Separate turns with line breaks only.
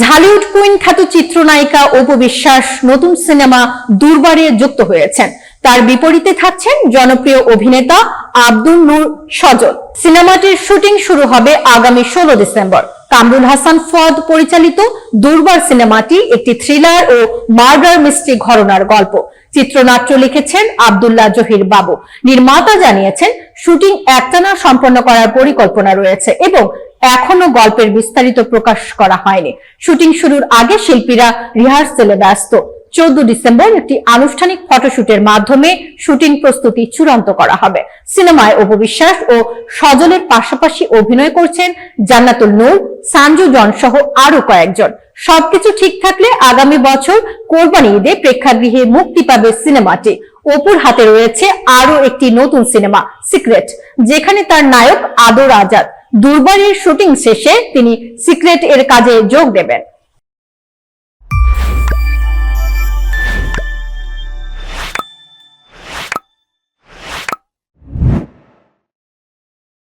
Dhallywood queen খ্যাত চিত্রনায়িকা অপু বিশ্বাস নতুন সিনেমা দুর্বারে যুক্ত হয়েছেন। তার বিপরীতে থাকছেন জনপ্রিয় অভিনেতা আব্দুল নূর সজল। সিনেমাটির শুটিং শুরু হবে আগামী ষোলো ডিসেম্বর। কামরুল হাসান ফদ পরিচালিত দুর্বার সিনেমাটি একটি থ্রিলার ও মার্ডার মিস্ট্রি ঘটনার গল্প। চিত্রনাট্য লিখেছেন আব্দুল্লাহ জহির বাবু। নির্মাতা জানিয়েছেন, শুটিং একটানা সম্পন্ন করার পরিকল্পনা রয়েছে এবং এখনও গল্পের বিস্তারিত প্রকাশ করা হয়নি। শুটিং শুরুর আগে শিল্পীরা রিহার্সেলে ব্যস্ত। চোদ্দ ডিসেম্বর একটি আনুষ্ঠানিক ফটোশুটের মাধ্যমে শুটিং প্রস্তুতি চূড়ান্ত করা হবে। সিনেমায় অপবিশ্বাস ও সজলের পাশাপাশি অভিনয় করছেন জান্নাতুল নূর, সানজু জন সহ আরও কয়েকজন। সবকিছু ঠিক থাকলে আগামী বছর কোরবানি ঈদে প্রেক্ষাগৃহে মুক্তি পাবে সিনেমাটি। অপুর হাতে রয়েছে আরও একটি নতুন সিনেমা, সিক্রেট, যেখানে তার নায়ক আদর আজাদ। দুর্বারের শুটিং শেষে তিনি সিক্রেট এর কাজে যোগ দেবেন।